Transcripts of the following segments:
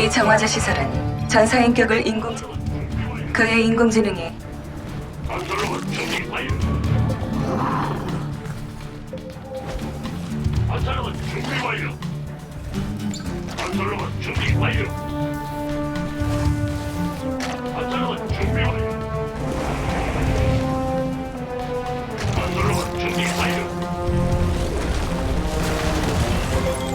이 정화자 시설은 전사인격을 인공지 그의 완료.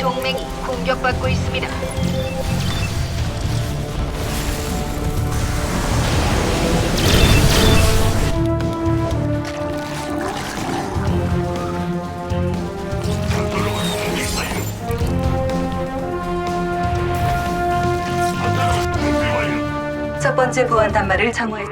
동맹이 공격받고 있습니다. 첫 번째 보안 단말을 준비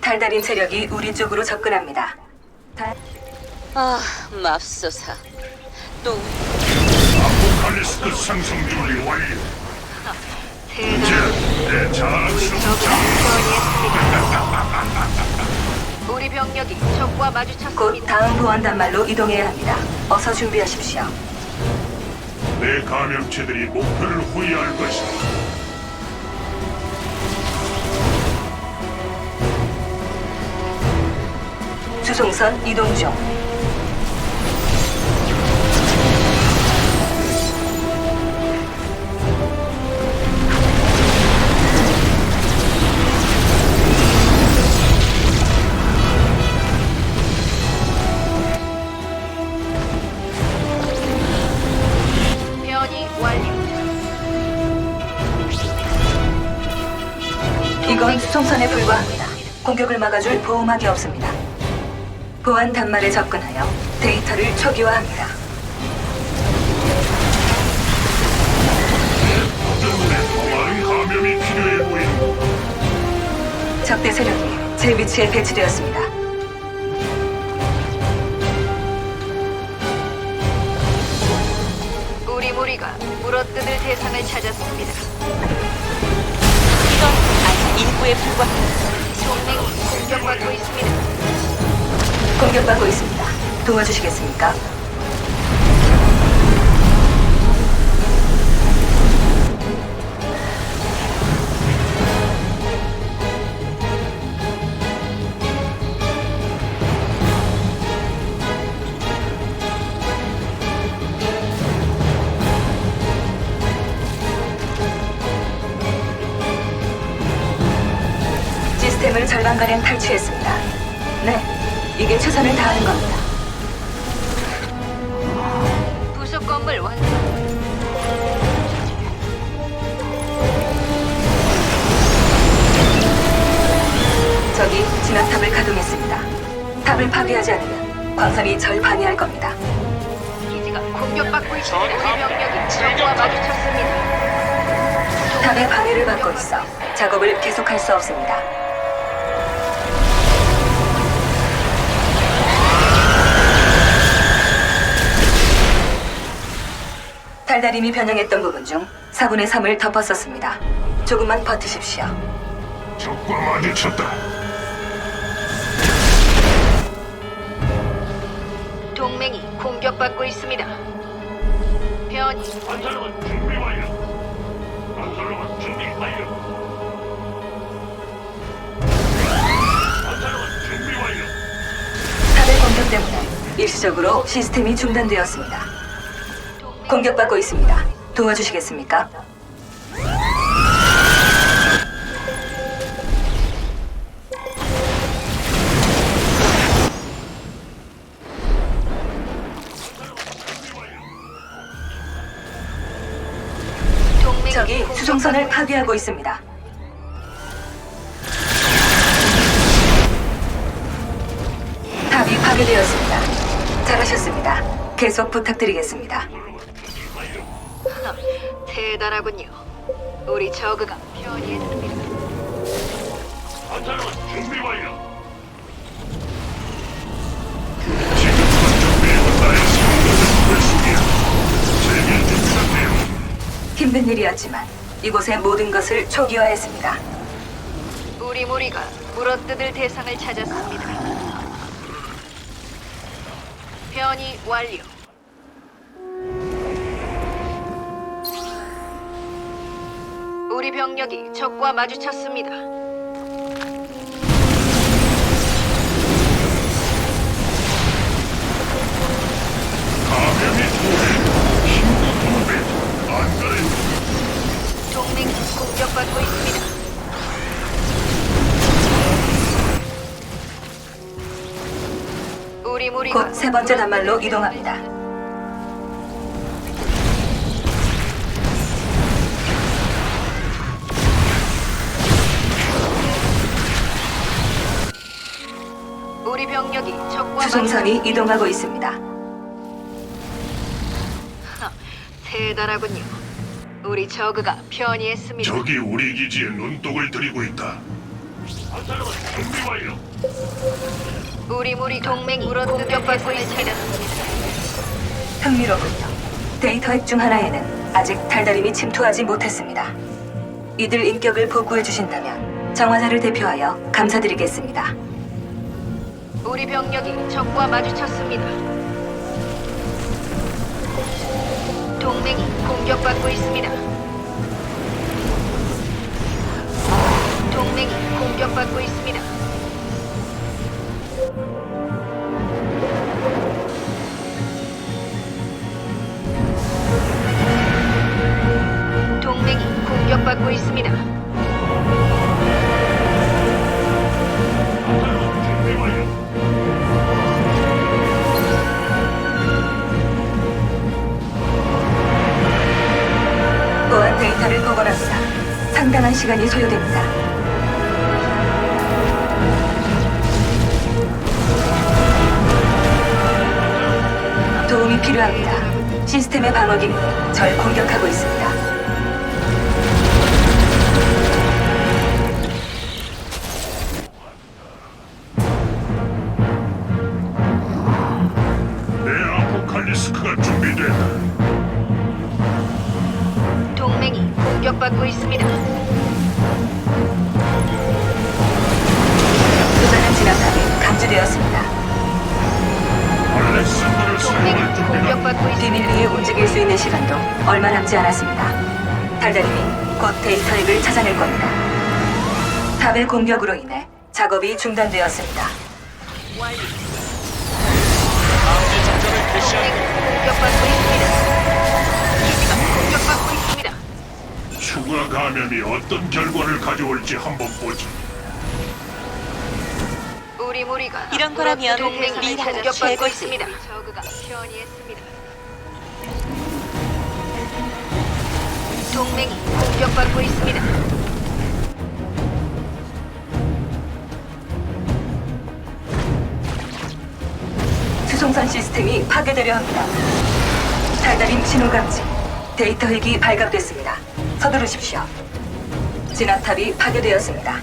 달달임 세력이 우리 쪽으로 접근합니다. 달... 아, 맙소사. 또 아포칼리스크 상승 준비 완료. 이제 내 처리했습니다. 우리 병력이 적과 곧 마주쳤습니다. 다음 보안 단말로 이동해야 합니다. 어서 준비하십시오. 내 감염체들이 목표를 후회할 것이다. 주송선 이동 중. 변이 완료. 이건 수송선에 불과합니다. 공격을 막아줄 보호막이 없습니다. 보안 단말에 접근하여 데이터를 초기화합니다. 때문에 많은 감염이 필요해 보이는 적대 세력이 제 위치에 배치되었습니다. 우리 무리가 물어뜯을 대상을 찾았습니다. 이건 아직 일부에 불과합니다. 동맹이 공격받고 있습니다. 공격받고 있습니다. 도와주시겠습니까? 최선을 다하는 겁니다. 부속 건물 완성. 적이 진압탑을 가동했습니다. 탑을 파괴하지 않으면 광선이 절 방해할 겁니다. 기지가 공격받고 있습니다. 우리 병력이 적과 마주쳤습니다. 탑의 방해를 받고 있어 작업을 계속할 수 없습니다. 달달임이 변형했던 부분 중 4분의 3을 덮었었습니다. 조금만 버티십시오. 적과 마주쳤다. 동맹이 공격받고 있습니다. 변이 건설로봇 준비 완료. 건설로봇 준비 완료. 건설로봇 준비 완료. 탑의 공격 때문에 일시적으로 시스템이 중단되었습니다. 공격받고 있습니다. 도와주시겠습니까? 적이 수송선을 파괴하고 있습니다. 탑이 파괴되었습니다. 잘하셨습니다. 계속 부탁드리겠습니다. 하, 대단하군요. 우리 저그가 변이했습니다. 건설로봇 준비 완료. 지금부터 준비해온 나의 불속이야. 즐길 준비가 되어. 힘든 일이었지만 이곳의 모든 것을 초기화했습니다. 우리 무리가 물어뜯을 대상을 찾았습니다. 변이 완료. 우리 병력이 적과 마주쳤습니다. 감염이 두배, 힘도 두배. 안 그래? 동맹이 공격받고 있습니다. 우리 무리가 곧 세 번째 단말로 이동합니다. 병력이 적과 수송선이 이동하고 있습니다. 하, 대단하군요. 우리 저그가 편이했습니다. 적이 우리 기지에 눈독을 들이고 있다. 안타까운 준비 완료. 우리 무리 동맹이 공격받고 있습니다. 흥미롭군요. 데이터 핵 중 하나에는 아직 달달임이 침투하지 못했습니다. 이들 인격을 복구해 주신다면 정화자를 대표하여 감사드리겠습니다. 우리 병력이 적과 마주쳤습니다. 동맹이 공격받고 있습니다. 동맹이 공격받고 있습니다. 동맹이 공격받고 있습니다. 복원합니다. 상당한 시간이 소요됩니다. 도움이 필요합니다. 시스템의 방어 기능이 절 공격하고 있습니다. 공격받고 있습니다. 비밀리에 움직일 수 있는 시간도 얼마 남지 않았습니다. 달달님이 곧 데이터 핵을 찾아낼 겁니다. 탑의 공격으로 인해 작업이 중단되었습니다. 동맹이 공격받고 있습니다. 기지가 공격받고 있습니다. 추가 감염이 어떤 결과를 가져올지 한번 보지. 우리 무리가 이런 거라면 동맹이 미라가 공격받고 최고지. 있습니다. 저그가 편이 동맹이 공격받고 있습니다. 수송선 시스템이 파괴되려 합니다. 달달임 신호 감지. 데이터 핵이 발각됐습니다. 서두르십시오. 진압탑이 파괴되었습니다.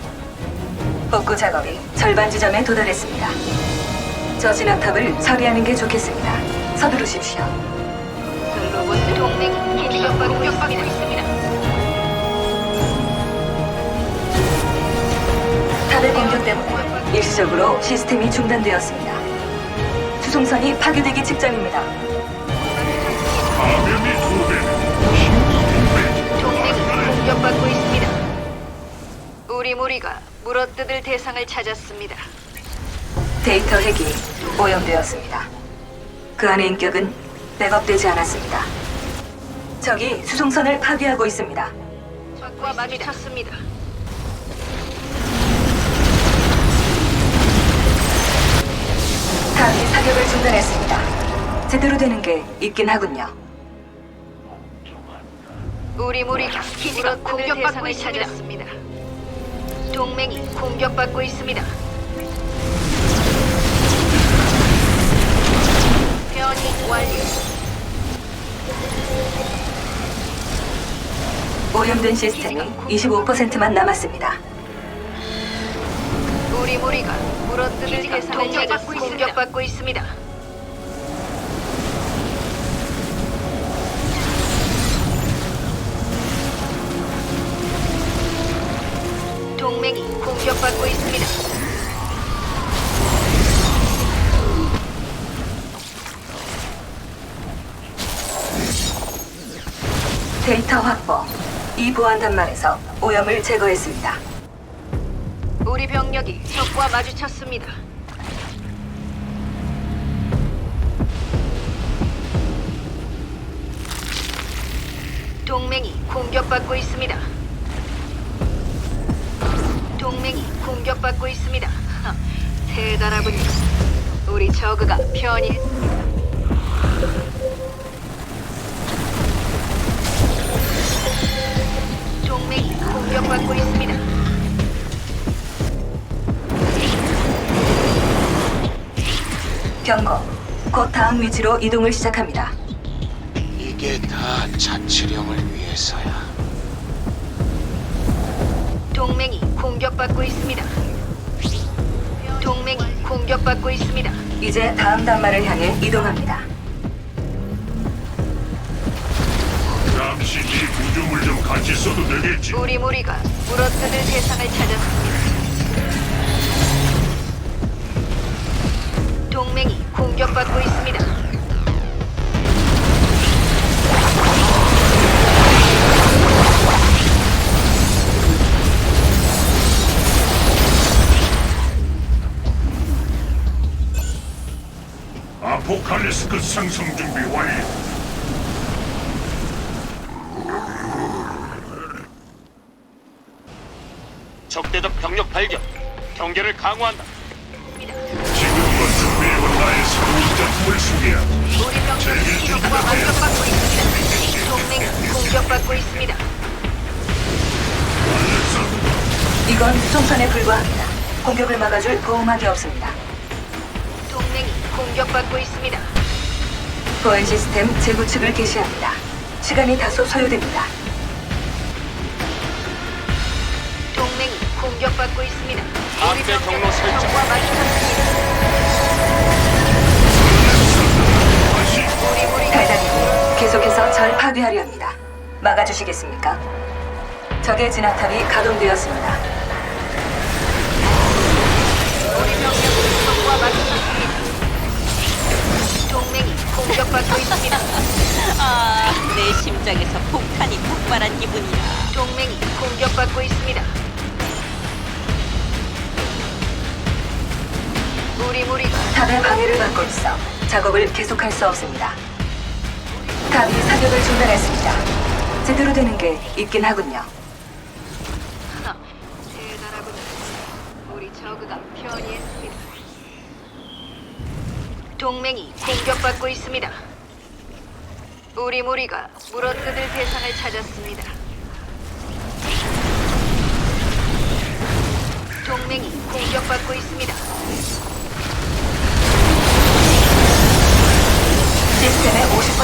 복구 작업이 절반 지점에 도달했습니다. 저 진압탑을 처리하는 게 좋겠습니다. 서두르십시오. 로봇 동맹이 공격받고 있습니다. 탑의 공격 때문에 일시적으로 시스템이 중단되었습니다. 수송선이 파괴되기 직전입니다. 감염이 두 배, 힘도 두 배. 동맹이 공격받고 있습니다. 우리 무리가 물어뜯을 대상을 찾았습니다. 데이터 핵이 오염되었습니다. 그 안의 인격은 백업되지 않았습니다. 적이 수송선을 파괴하고 있습니다. 적과 마주쳤습니다. 탑이 사격을 중단했습니다. 제대로 되는 게 있긴 하군요. 우리 무리가 기지가 공격받고 있습니다. 동맹이 공격받고 있습니다. 변이 완료. 오염된 시스템이 25%만 남았습니다. 우리 무리가 대상을 찾아 공격받고 있습니다. 동맹이 공격받고 있습니다. 데이터 확보. 이 보안 단말에서 오염을 제거했습니다. 우리 병력이 적과 마주쳤습니다. 동맹이 공격받고 있습니다. 동맹이 공격받고 있습니다. 하, 대단하군요. 우리 저그가 편히 동맹이 공격받고 있습니다. 경고. 곧 다음 위치로 이동을 시작합니다. 이게 다 자치령을 위해서야. 동맹이 공격받고 있습니다. 동맹이 공격받고 있습니다. 이제 다음 단말을 향해 이동합니다. 잠시 네 구조물 좀 같이 써도 되겠지? 우리 무리가 물어뜯을 대상을 찾았습니다. 동맹이 공격받고 있습니다. 아포칼리스크 상승 준비 완료. 적대적 병력 발견. 경계를 강화한다. 작품을 소개하고 우리 병력이 적과 공격받고 있습니다. 동맹이 공격받고 있습니다. 이건 수송선에 불과합니다. 공격을 막아줄 보호막이 없습니다. 동맹이 공격받고 있습니다. 보안 시스템 재구축을 개시합니다. 시간이 다소 소요됩니다. 동맹이 공격받고 있습니다. 우리 병력이 경로 설정. 적과 마주쳤습니다. 계속해서 절 파괴하려 합니다. 막아주시겠습니까? 적의 진압탑이 가동되었습니다. 우리 병력이 적과 마주쳤습니다. 동맹이 공격받고 있습니다. 아, 내 심장에서 폭탄이 폭발한 기분이야. 동맹이 공격받고 있습니다. 우리 무리가 탑의 방해를 받고 있어 작업을 계속할 수 없습니다. 탑이 사격을 중단했습니다. 제대로 되는 게 있긴 하군요. 하, 대단하군요. 우리 저그가 편이했습니다. 동맹이 공격받고 있습니다. 우리 무리가 물어뜯을 대상을 찾았습니다. 동맹이 공격받고 있습니다.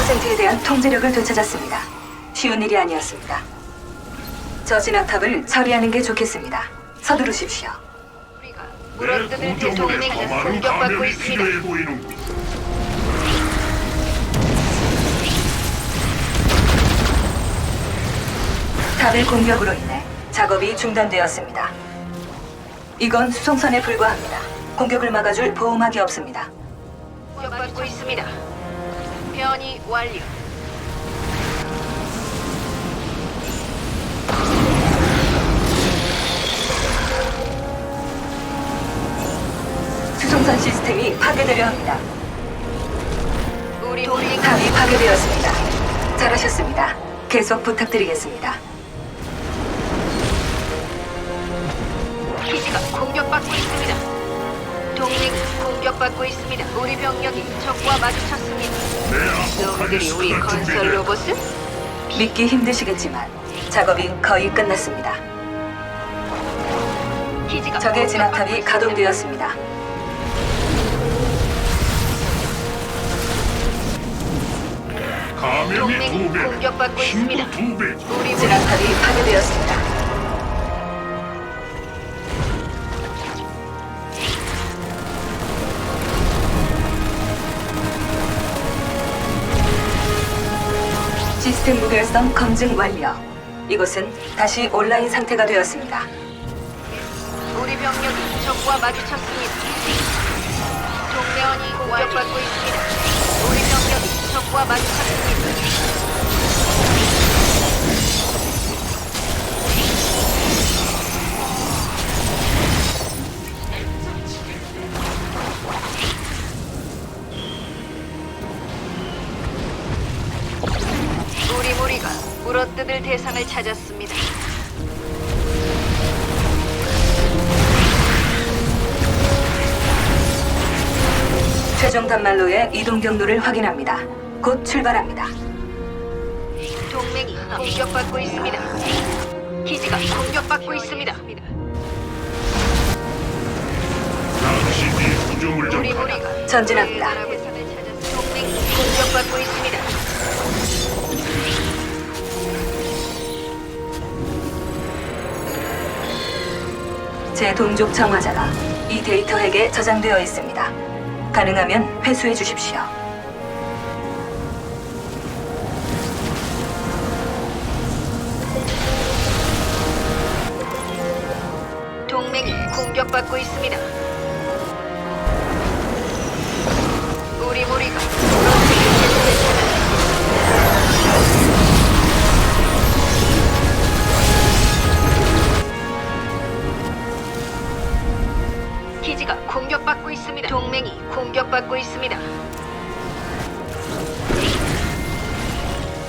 50%에 대한 통제력을 되찾았습니다. 쉬운 일이 아니었습니다. 저 진압탑을 처리하는 게 좋겠습니다. 서두르십시오. 우리가 내 구조물에 동맹이 더 많은 공격받고 감염이 있습니다. 필요해 보이는군. 탑의 공격으로 인해 작업이 중단되었습니다. 이건 수송선에 불과합니다. 공격을 막아줄 보호막이 없습니다. 공격받고 있습니다. 변이 완료. 수송선 시스템이 파괴되려 합니다. 우리 동맹 탑이 파괴되었습니다. 잘하셨습니다. 계속 부탁드리겠습니다. 기지가 공격받고 있습니다. 동맹이 공격받고 있습니다. 우리 병력이 적과 마주쳤습니다. 내 놈들이 우리 건설. 로봇을 믿기 힘드시겠지만 작업이 거의 끝났습니다. 기지가 적의 진압탑이. 가동되었습니다. 감염이 동맹이 두 배, 공격받고 힘도 있습니다. 두 배. 우리 진압탑이 파괴되었습니다. 시스템 무결성 검증 완료. 이곳은 다시 온라인 상태가 되었습니다. 우리 병력이 적과 마주쳤습니다. 동맹원이 공격받고 있습니다. 우리 병력이 적과 마주쳤습니다. 찾았습니다. 최종 단말로의 이동 경로를 확인합니다. 곧 출발합니다. 동맹이 공격받고 있습니다. 기지가 공격받고 있습니다. 하나. 무리가 전진합니다. 동맹이 공격받고 있습니다. 제 동족 청화자가 이 데이터 핵에 저장되어 있습니다. 가능하면 회수해 주십시오. 동맹이 공격받고 있습니다. 공격받고 있습니다.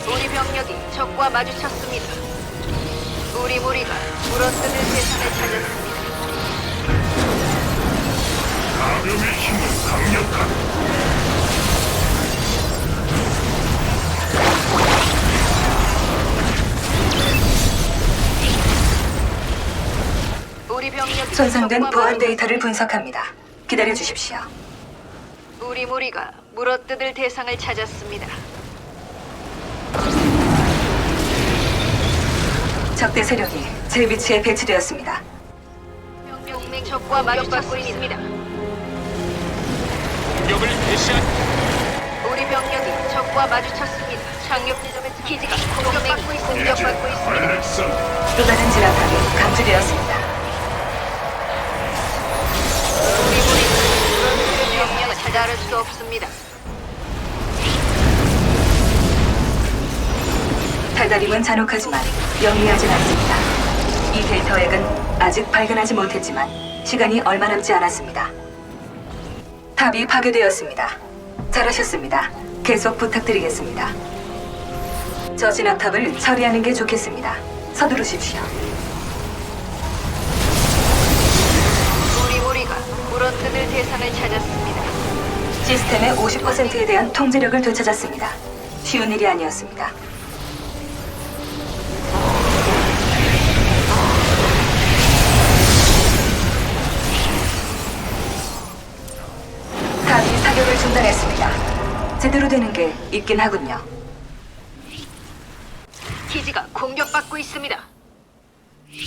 우리 병력이 적과 마주쳤습니다. 우리 무리가 물어뜯을 세상을 찾았습니다. 감염의 힘은 강력한. 우리 병력이 손상된 적과 보안 마주- 데이터를 분석합니다. 기다려 주십시오. 우리 무리가 물어뜯을 대상을 찾았습니다. 적대 세력이 제 위치에 배치되었습니다. 동맹 적과 마주받고 있습니다. 공격을 개시한 우리 병력이 적과 마주쳤습니다. 착륙 지점에 기지가 공격받고 있- 공격받고 있습니다. 알렉산 또 다른 진압탑이 감지되었습니다. 찾아를 수 없습니다. 달달임은 잔혹하지만 영리하진 않습니다. 이 데이터 핵은 아직 발견하지 못했지만 시간이 얼마 남지 않았습니다. 탑이 파괴되었습니다. 잘하셨습니다. 계속 부탁드리겠습니다. 저 진압탑을 처리하는 게 좋겠습니다. 서두르십시오. 시스템의 50%에 대한 통제력을 되찾았습니다. 쉬운 일이 아니었습니다. 탑이 사격을 중단했습니다. 제대로 되는 게 있긴 하군요. 기지가 공격받고 있습니다.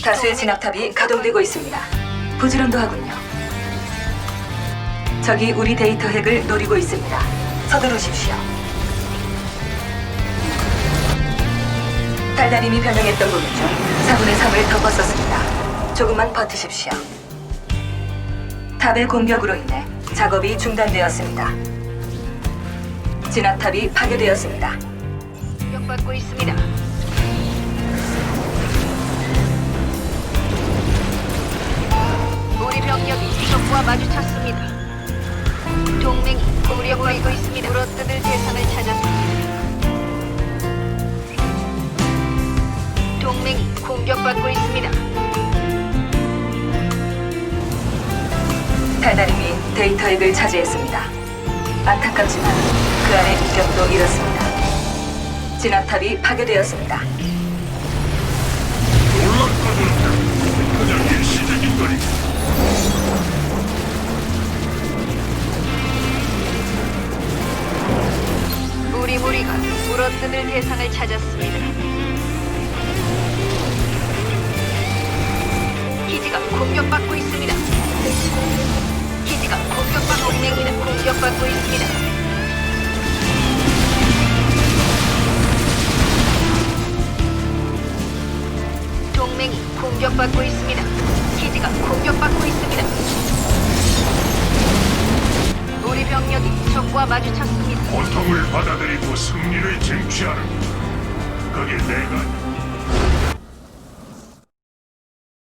다수의 진압탑이 가동되고 있습니다. 부지런도 하군요. 적이 우리 데이터 핵을 노리고 있습니다. 서두르십시오. 달달임이 변형했던 부분 중 4분의 3을 덮었었습니다. 조금만 버티십시오. 탑의 공격으로 인해 작업이 중단되었습니다. 진압탑이 파괴되었습니다. 공격받고 있습니다. 우리 병력이 적과 마주쳤습니다. 동맹이 공격받고 있습니다. 물어뜯을 대상을 찾았습니다. 동맹이 공격받고 있습니다. 달달임이 데이터 핵을 차지했습니다. 안타깝지만 그 안에 이격도 잃었습니다. 진압탑이 파괴되었습니다. 무리가 물어뜯을 대상을 찾았습니다. 기지가 공격받고 있습니다. 기지가 공격받고 동맹이 공격받고 있습니다. 동맹이 공격받고 있습니다. 기지가 공격받고 있습니다. 우리 병력이 적과 마주쳤습니다. 고통을 받아들이고 승리를 쟁취하는 것. 그게 내가